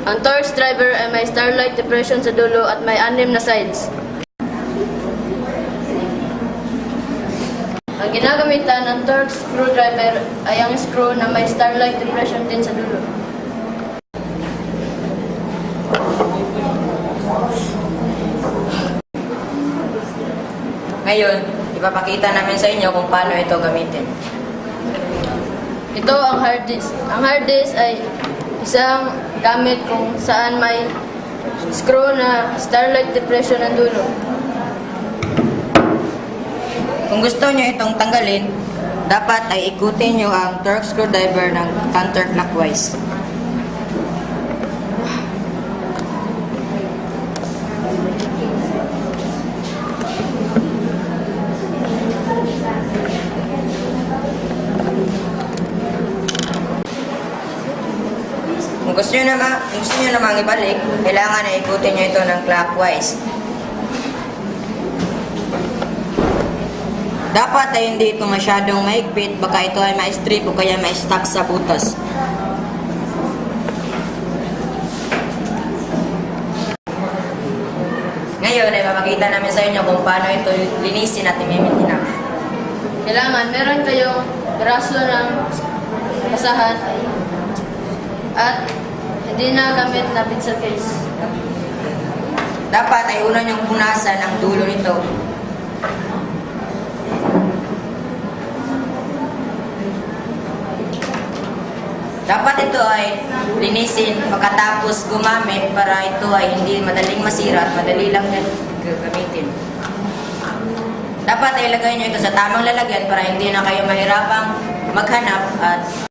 Ang torque driver ay may starlight depression sa dulo at may anim na sides. Ang ginagamitan ng torque screwdriver ay ang screw na may starlight depression din sa dulo. Ngayon, ipapakita namin sa inyo kung paano ito gamitin. Ito ang hard disk. Ang hard disk ay isang gamit kung saan may screw na starlight depression ang dulo. Kung gusto nyo itong tanggalin, dapat ay ikutin nyo ang torque screwdriver ng counterclockwise. Kung gusto nyo naman, kung gusto nyo namang ibalik, kailangan na ikutin nyo ito ng clockwise. Dapat ay hindi ito masyadong maigpit, baka ito ay ma-strip o kaya ma-stuck sa butas. Ngayon ay mapakita namin sa inyo kung paano ito linisin at imimintina. Kailangan meron kayong braso ng basahan at hindi na gamit na pencil case. Dapat ay una niyong punasan ang dulo nito. Dapat ito ay linisin pagkatapos gumamit para ito ay hindi madaling masira at madali lang gagamitin. Dapat ay ilagay niyo ito sa tamang lalagyan para hindi na kayo mahirapang maghanap at